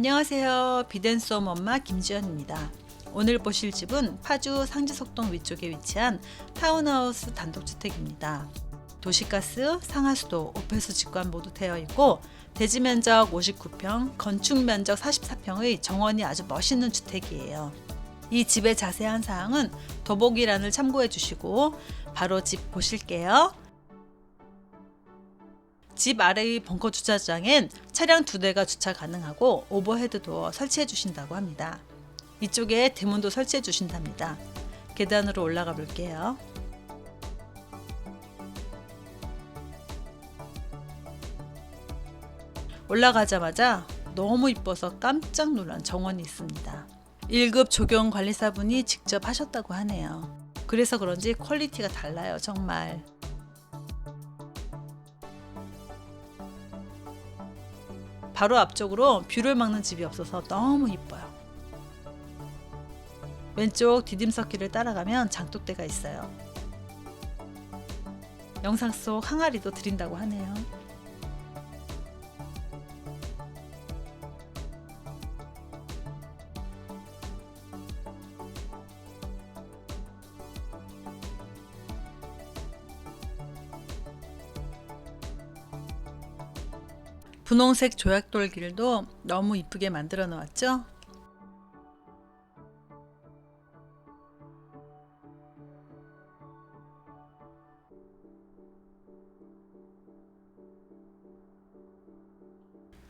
안녕하세요. 비덴솜 엄마 김지연입니다. 오늘 보실 집은 파주 상지석동 위쪽에 위치한 타운하우스 단독주택입니다. 도시가스, 상하수도, 오폐수 직관 모두 되어 있고 대지 면적 59평, 건축 면적 44평의 정원이 아주 멋있는 주택이에요. 이 집의 자세한 사항은 더보기란을 참고해 주시고 바로 집 보실게요. 집 아래의 벙커 주차장엔 차량 두 대가 주차 가능하고 오버헤드 도어 설치해 주신다고 합니다. 이쪽에 대문도 설치해 주신답니다. 계단으로 올라가 볼게요. 올라가자마자 너무 이뻐서 깜짝 놀란 정원이 있습니다. 1급 조경 관리사분이 직접 하셨다고 하네요. 그래서 그런지 퀄리티가 달라요, 정말. 바로 앞쪽으로 뷰를 막는 집이 없어서 너무 이뻐요. 왼쪽 디딤석길을 따라가면 장독대가 있어요. 영상 속 항아리도 드린다고 하네요. 분홍색 조약돌 길도 너무 이쁘게 만들어 놓았죠?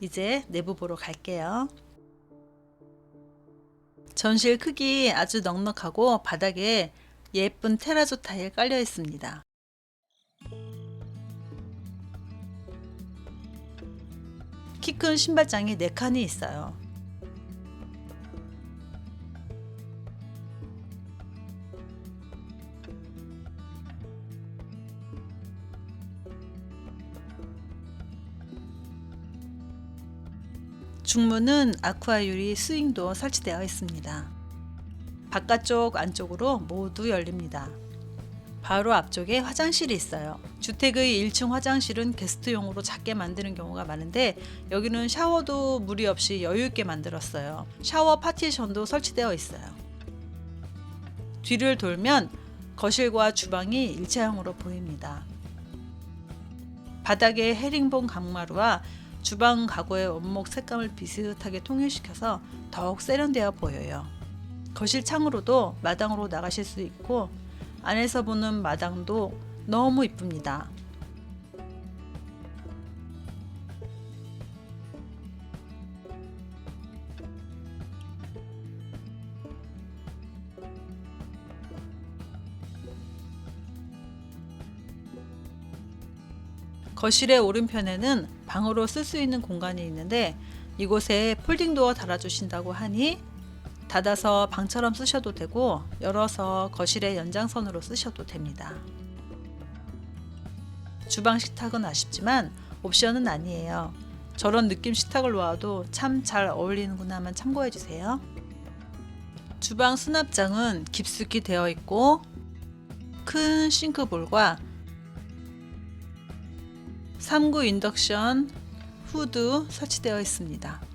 이제 내부 보러 갈게요. 전실 크기 아주 넉넉하고 바닥에 예쁜 테라조 타일 깔려 있습니다. 큰 신발장이 4칸이 있어요. 중문은 아쿠아 유리 스윙도 설치되어 있습니다. 바깥쪽 안쪽으로 모두 열립니다. 바로 앞쪽에 화장실이 있어요. 주택의 1층 화장실은 게스트용으로 작게 만드는 경우가 많은데 여기는 샤워도 무리 없이 여유 있게 만들었어요. 샤워 파티션도 설치되어 있어요. 뒤를 돌면 거실과 주방이 일체형으로 보입니다. 바닥에 헤링본 강마루와 주방 가구의 원목 색감을 비슷하게 통일시켜서 더욱 세련되어 보여요. 거실 창으로도 마당으로 나가실 수 있고 안에서 보는 마당도 너무 이쁩니다. 거실의 오른편에는 방으로 쓸 수 있는 공간이 있는데 이곳에 폴딩 도어 달아주신다고 하니 닫아서 방처럼 쓰셔도 되고 열어서 거실의 연장선으로 쓰셔도 됩니다. 주방 식탁은 아쉽지만 옵션은 아니에요. 저런 느낌 식탁을 놓아도 참 잘 어울리는구나만 참고해 주세요. 주방 수납장은 깊숙이 되어 있고 큰 싱크볼과 3구 인덕션 후드 설치되어 있습니다.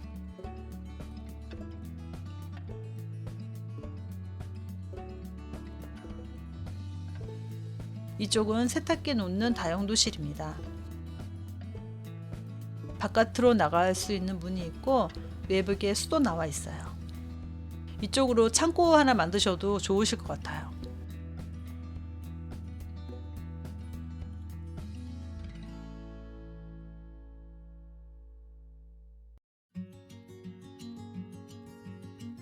이쪽은 세탁기 놓는 다용도실입니다. 바깥으로 나갈 수 있는 문이 있고 외벽에 수도 나와 있어요. 이쪽으로 창고 하나 만드셔도 좋으실 것 같아요.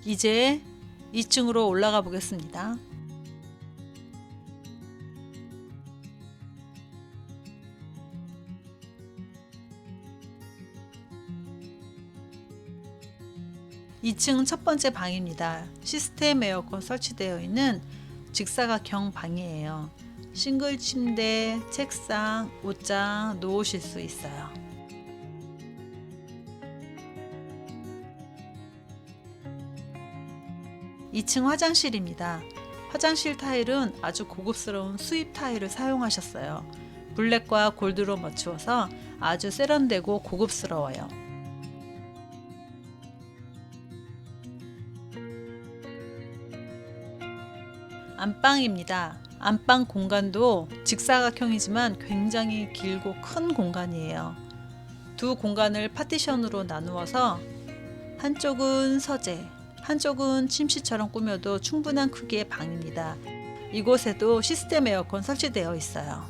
이제 2층으로 올라가 보겠습니다. 2층 첫 번째 방입니다. 시스템 에어컨 설치되어 있는 직사각형 방이에요. 싱글 침대, 책상, 옷장 놓으실 수 있어요. (2층) 화장실입니다. 화장실 타일은 아주 고급스러운 수입 타일을 사용하셨어요. 블랙과 골드로 맞추어서 아주 세련되고 고급스러워요. 안방입니다. 안방 공간도 직사각형이지만 굉장히 길고 큰 공간이에요. 두 공간을 파티션으로 나누어서 한쪽은 서재, 한쪽은 침실처럼 꾸며도 충분한 크기의 방입니다. 이곳에도 시스템 에어컨 설치되어 있어요.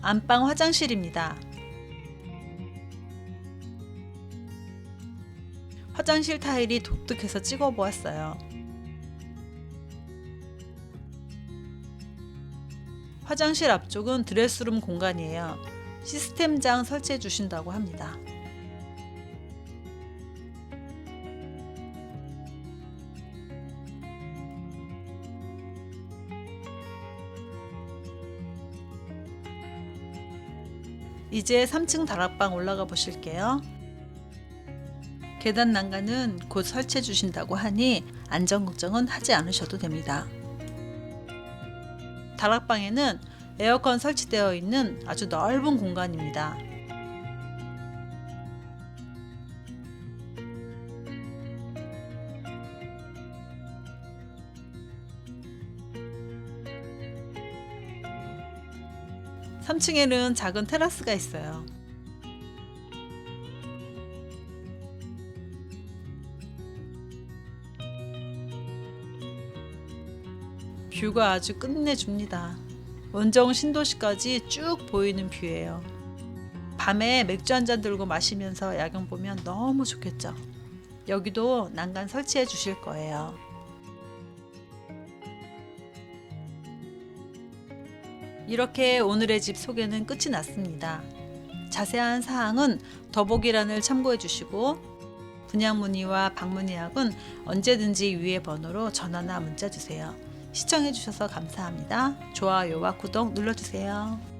안방 화장실입니다. 화장실 타일이 독특해서 찍어 보았어요. 화장실 앞쪽은 드레스룸 공간이에요. 시스템장 설치해 주신다고 합니다. 이제 3층 다락방 올라가 보실게요. 계단 난간은 곧 설치해 주신다고 하니 안전 걱정은 하지 않으셔도 됩니다. 다락방에는 에어컨 설치되어 있는 아주 넓은 공간입니다. 삼층에는 작은 테라스가 있어요. 뷰가 아주 끝내줍니다. 원정 신도시까지 쭉 보이는 뷰예요. 밤에 맥주 한 잔 들고 마시면서 야경 보면 너무 좋겠죠. 여기도 난간 설치해 주실 거예요. 이렇게 오늘의 집 소개는 끝이 났습니다. 자세한 사항은 더보기란을 참고해 주시고 분양 문의와 방문 예약은 언제든지 위의 번호로 전화나 문자 주세요. 시청해 주셔서 감사합니다. 좋아요와 구독 눌러주세요.